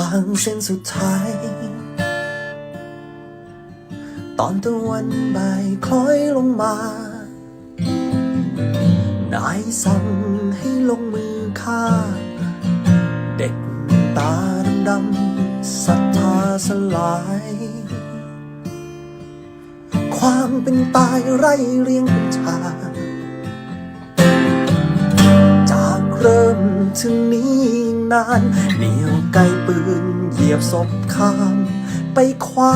ฟางเส้นสุดท้าย ตอนตะวันบ่ายคล้อยลงมา นายสั่งให้ลงมือฆ่า เด็กตาดำๆศรัทธาสลาย ความเป็นตายไร่เรียงเป็นชา เริ่มถึงนี้นานเหนียวไกลปืนเหยียบศพข้ามไปคว้า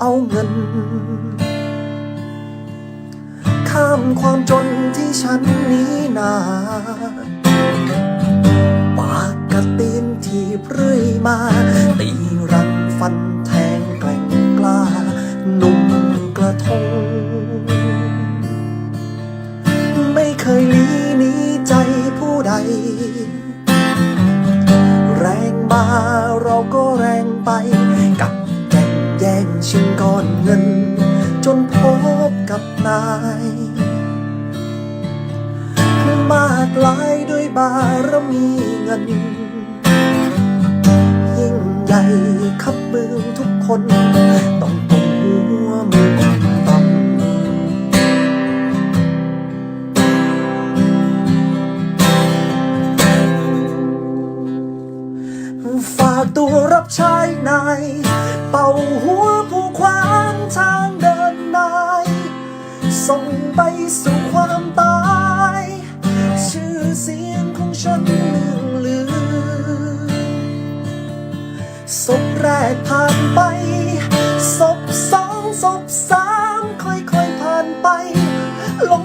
เอาเงิน ข้ามความจนที่ฉันหนี้นาปากกระตีนทีบเรื่อยมา ตีรันฟันแทงแกล่งกล้า หนุ่มกระทง งไป กับแก่งแย่งชิงก้อนเงิน จนพบกับนายมากลายด้วยบารมีเงิน ยิ่งใหญ่ขับเมืองทุกคน ตัวรับใช้นายเป่าหัวผู้ขวางทางเดินนายส่งไปสู่ความตาย ชื่อเสียงของฉันเลื่องลือศพแรกผ่านไปศพสองศพสามค่อยๆผ่านไปลง